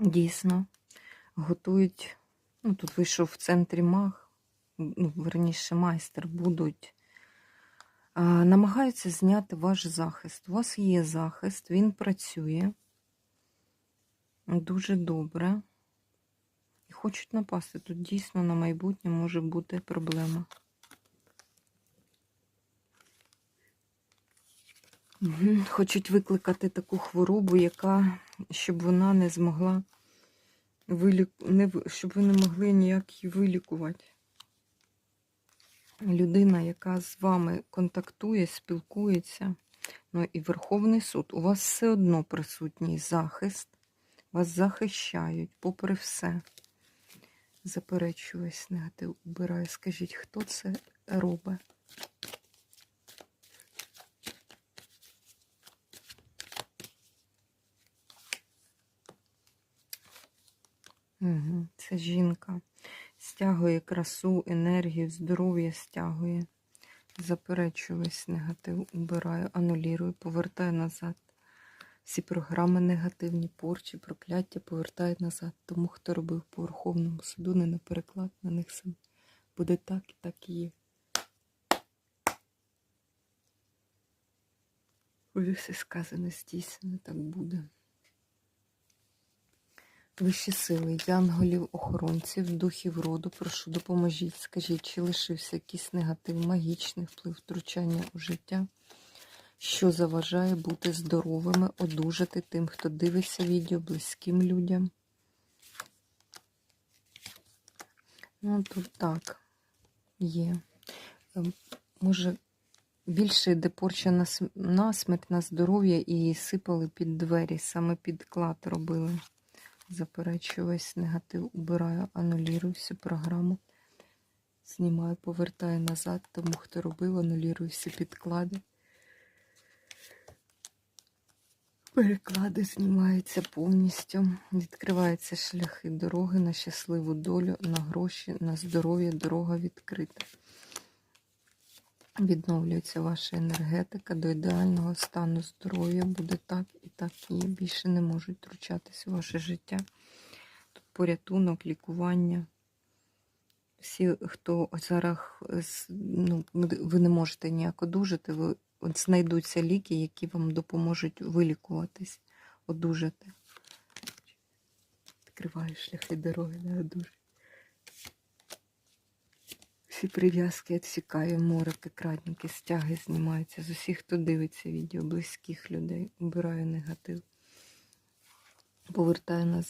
дійсно готують. Ну, тут вийшов в центрі маг, ну, верніше майстер, будуть. Намагаються зняти ваш захист. У вас є захист, він працює дуже добре. І хочуть напасти. Тут дійсно на майбутнє може бути проблема. Хочуть викликати таку хворобу, яка, щоб вона не змогла вилік... не... щоб ви не могли ніяк її вилікувати. Людина, яка з вами контактує, спілкується, ну і Верховний суд, у вас все одно присутній захист, вас захищають, попри все. Заперечую весь негатив, убираю. Скажіть, хто це робить? Це жінка. Стягує красу, енергію, здоров'я стягує. Заперечую весь негатив, убираю, анулірую, повертаю назад. Всі програми негативні, порчі, прокляття повертаю назад. Тому, хто робив по Верховному суду, не на переклад на них сам. Буде так і так і є. Уже все сказане, здійснено, так буде. Вищі сили, янголів, охоронців, духів роду, прошу, допоможіть. Скажіть, чи лишився якийсь негатив, магічний вплив, втручання у життя, що заважає бути здоровими, одужати тим, хто дивиться відео, близьким людям. Ну, тут так, є. Ем, Може, більше йде порча на, на здоров'я і сипали під двері, саме під клад робили. Заперечую весь негатив, убираю, анулірую всю програму. Знімаю, повертаю назад, тому хто робив, анулірую всі підклади. Переклади знімаються повністю. Відкриваються шляхи дороги на щасливу долю, на гроші, на здоров'я, дорога відкрита. Відновлюється ваша енергетика до ідеального стану здоров'я. Буде так і так і більше не можуть втручатися у ваше життя. Тут порятунок, лікування. Всі, хто зараз ну, ви не можете ніяк одужати, ви от знайдуться ліки, які вам допоможуть вилікуватись, одужати. Відкриваю шляхи дороги на одужання. Всі прив'язки відсікаю, мороки, крадники, стяги знімаються з усіх, хто дивиться відео, близьких людей. Убираю негатив. Повертаю.